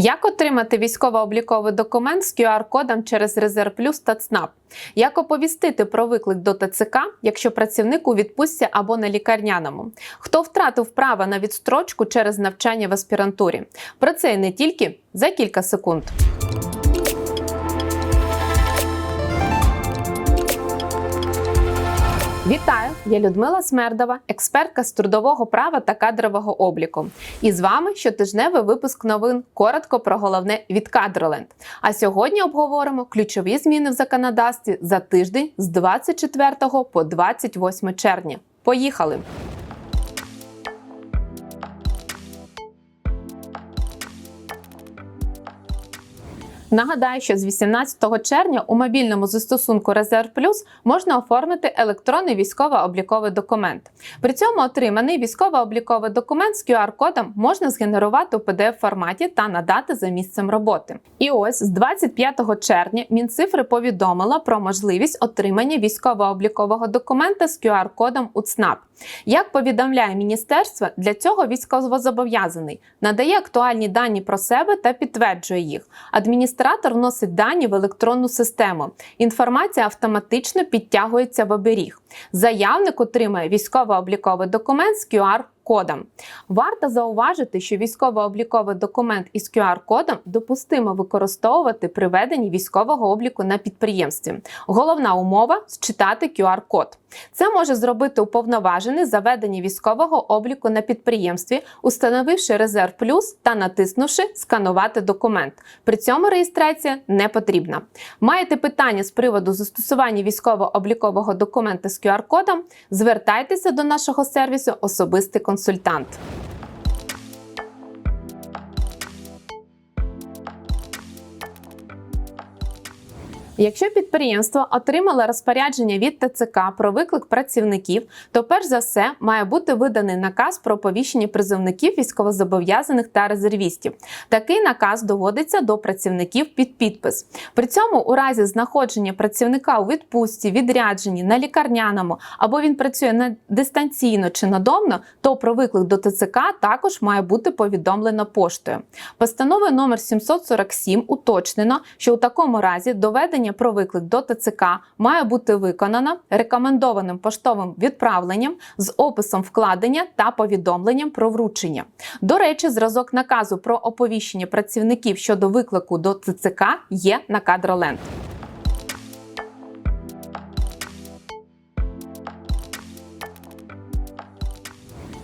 Як отримати військово-обліковий документ з QR-кодом через Резерв Плюс та ЦНАП? Як оповістити про виклик до ТЦК, якщо працівник у відпустці або на лікарняному? Хто втратив право на відстрочку через навчання в аспірантурі? Про це і не тільки за кілька секунд. Вітаю! Я Людмила Смердова, експертка з трудового права та кадрового обліку. І з вами щотижневий випуск новин коротко про головне від Кадроленд. А сьогодні обговоримо ключові зміни в законодавстві за тиждень з 24 по 28 червня. Поїхали! Нагадаю, що з 18 червня у мобільному застосунку Резерв Плюс можна оформити електронний військово-обліковий документ. При цьому отриманий військово-обліковий документ з QR-кодом можна згенерувати у pdf форматі та надати за місцем роботи. І ось з 25 червня Мінцифри повідомила про можливість отримання військово-облікового документа з QR-кодом у ЦНАП. Як повідомляє міністерство, для цього військовозобов'язаний надає актуальні дані про себе та підтверджує їх. Адміністратор вносить дані в електронну систему. Інформація автоматично підтягується в оберіг. Заявник отримає військово-обліковий документ з QR Кодом варто зауважити, що військово-обліковий документ із QR-кодом допустимо використовувати при веденні військового обліку на підприємстві. Головна умова считати QR-код. Це може зробити уповноважений за ведення військового обліку на підприємстві, установивши резерв плюс та натиснувши сканувати документ. При цьому реєстрація не потрібна. Маєте питання з приводу застосування військово-облікового документа з QR-кодом? Звертайтеся до нашого сервісу особистий консультант консультант. Якщо підприємство отримало розпорядження від ТЦК про виклик працівників, то перш за все має бути виданий наказ про оповіщення призовників військовозобов'язаних та резервістів. Такий наказ доводиться до працівників під підпис. При цьому, у разі знаходження працівника у відпустці, відрядженні на лікарняному або він працює на дистанційно чи надомно, то про виклик до ТЦК також має бути повідомлено поштою. Постановою номер 747 уточнено, що у такому разі доведення про виклик до ТЦК має бути виконано рекомендованим поштовим відправленням з описом вкладення та повідомленням про вручення. До речі, зразок наказу про оповіщення працівників щодо виклику до ТЦК є на кадроленд.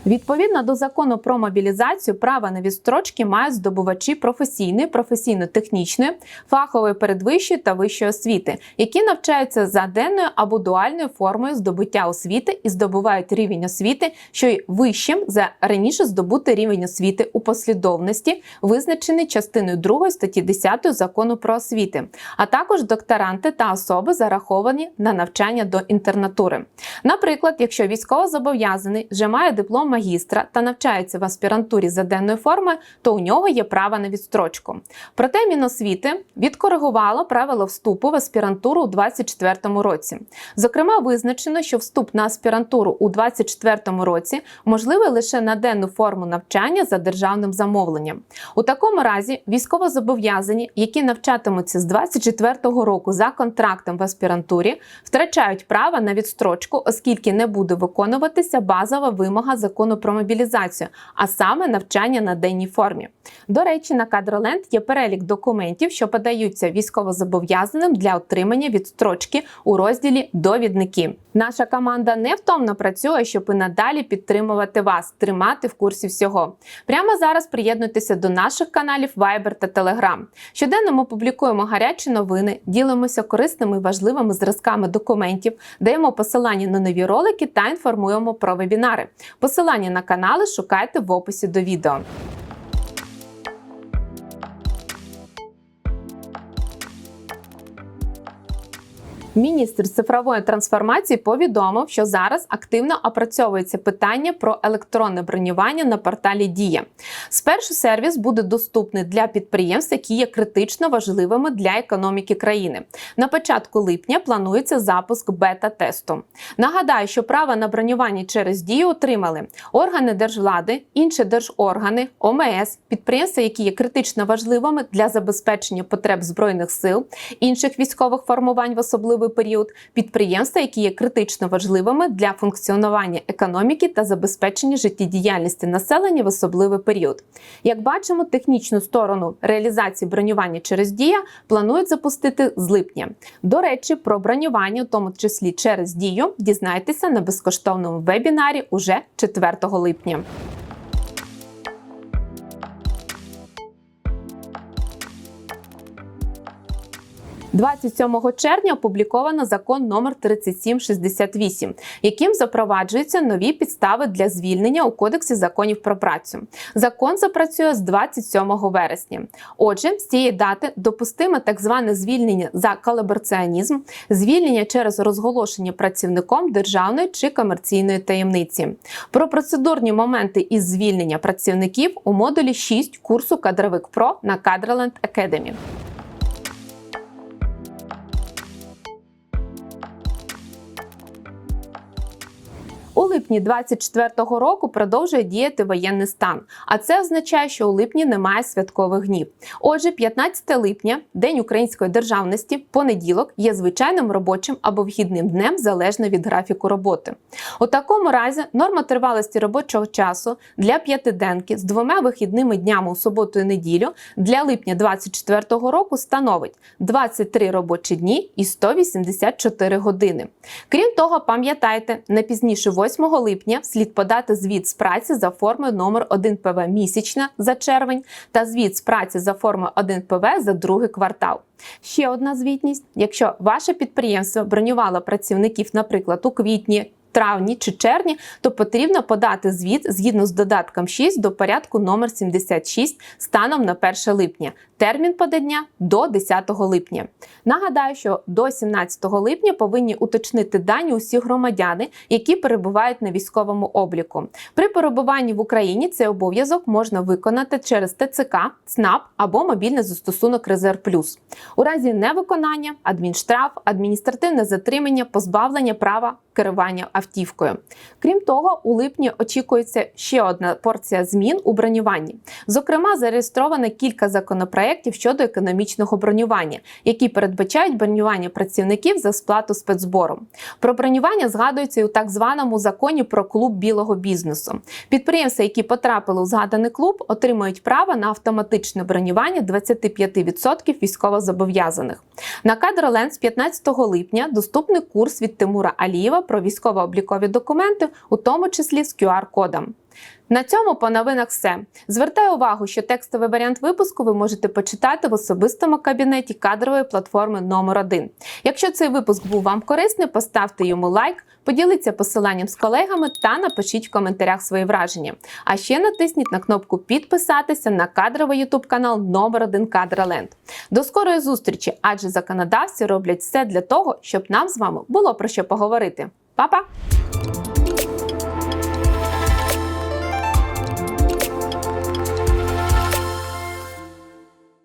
Відповідно до закону про мобілізацію, право на відстрочки мають здобувачі професійної, професійно-технічної, фахової передвищої та вищої освіти, які навчаються за денною або дуальною формою здобуття освіти і здобувають рівень освіти, що й вищим за раніше здобути рівень освіти у послідовності, визначений частиною 2 статті 10 закону про освіти, а також докторанти та особи зараховані на навчання до інтернатури. Наприклад, якщо військовозобов'язаний вже має диплом магістра та навчається в аспірантурі за денною формою, то у нього є право на відстрочку. Проте Міносвіти відкоригувало правила вступу в аспірантуру у 2024 році. Зокрема, визначено, що вступ на аспірантуру у 2024 році можливий лише на денну форму навчання за державним замовленням. У такому разі військовозобов'язані, які навчатимуться з 2024 року за контрактом в аспірантурі, втрачають право на відстрочку, оскільки не буде виконуватися базова вимога закону про мобілізацію, а саме навчання на денній формі. До речі, на кадроленд є перелік документів, що подаються військовозобов'язаним для отримання відстрочки у розділі Довідники. Наша команда невтомно працює, щоб і надалі підтримувати вас, тримати в курсі всього. Прямо зараз приєднуйтеся до наших каналів Viber та Telegram. Щоденно ми публікуємо гарячі новини, ділимося корисними і важливими зразками документів, даємо посилання на нові ролики та інформуємо про вебінари. Посилання на канали шукайте в описі до відео. Міністр цифрової трансформації повідомив, що зараз активно опрацьовується питання про електронне бронювання на порталі Дія. Спершу сервіс буде доступний для підприємств, які є критично важливими для економіки країни. На початку липня планується запуск бета-тесту. Нагадаю, що право на бронювання через дію отримали органи держвлади, інші держоргани, ОМС, підприємства, які є критично важливими для забезпечення потреб збройних сил, інших військових формувань в особливий період, підприємства, які є критично важливими для функціонування економіки та забезпечення життєдіяльності населення в особливий період. Як бачимо, технічну сторону реалізації бронювання через дія планують запустити з липня. До речі, про бронювання, у тому числі через дію, дізнайтеся на безкоштовному вебінарі уже 4 липня. 27 червня опубліковано закон номер 3768, яким запроваджуються нові підстави для звільнення у Кодексі законів про працю. Закон запрацює з 27 вересня. Отже, з цієї дати допустиме так зване звільнення за колабораціонізм, звільнення через розголошення працівником державної чи комерційної таємниці. Про процедурні моменти із звільнення працівників у модулі 6 курсу Кадровик Про на Кадроленд Academy. У липні 24-го року продовжує діяти воєнний стан, а це означає, що у липні немає святкових днів. Отже, 15 липня, день української державності, понеділок, є звичайним робочим або вхідним днем залежно від графіку роботи. У такому разі норма тривалості робочого часу для п'ятиденки з двома вихідними днями у суботу і неділю для липня 24-го року становить 23 робочі дні і 184 години. Крім того, пам'ятайте, не пізніше 8 липня слід подати звіт з праці за формою номер 1 ПВ місячна за червень та звіт з праці за формою 1 ПВ за другий квартал. Ще одна звітність: якщо ваше підприємство бронювало працівників, наприклад, у квітні. Травні чи червні, то потрібно подати звіт згідно з додатком 6 до порядку номер 76 станом на 1 липня. Термін подання до 10 липня. Нагадаю, що до 17 липня повинні уточнити дані усі громадяни, які перебувають на військовому обліку. При перебуванні в Україні цей обов'язок можна виконати через ТЦК, ЦНАП або мобільний застосунок Резерв Плюс. У разі невиконання адмінштраф, адміністративне затримання, позбавлення права керування автівкою. Крім того, у липні очікується ще одна порція змін у бронюванні. Зокрема, зареєстровано кілька законопроєктів щодо економічного бронювання, які передбачають бронювання працівників за сплату спецзбору. Про бронювання згадується і у так званому законі про клуб білого бізнесу. Підприємства, які потрапили у згаданий клуб, отримують право на автоматичне бронювання 25% військовозобов'язаних. На кадроленд з 15 липня доступний курс від Тимура Алієва про військово-облікові документи, у тому числі з QR-кодом. На цьому по новинах все. Звертаю увагу, що текстовий варіант випуску ви можете почитати в особистому кабінеті кадрової платформи номер 1 Якщо цей випуск був вам корисний, поставте йому лайк, поділіться посиланням з колегами та напишіть в коментарях свої враження. А ще натисніть на кнопку підписатися на кадровий ютуб канал номер 1 Кадроленд. До скорої зустрічі, адже законодавці роблять все для того, щоб нам з вами було про що поговорити. 爸爸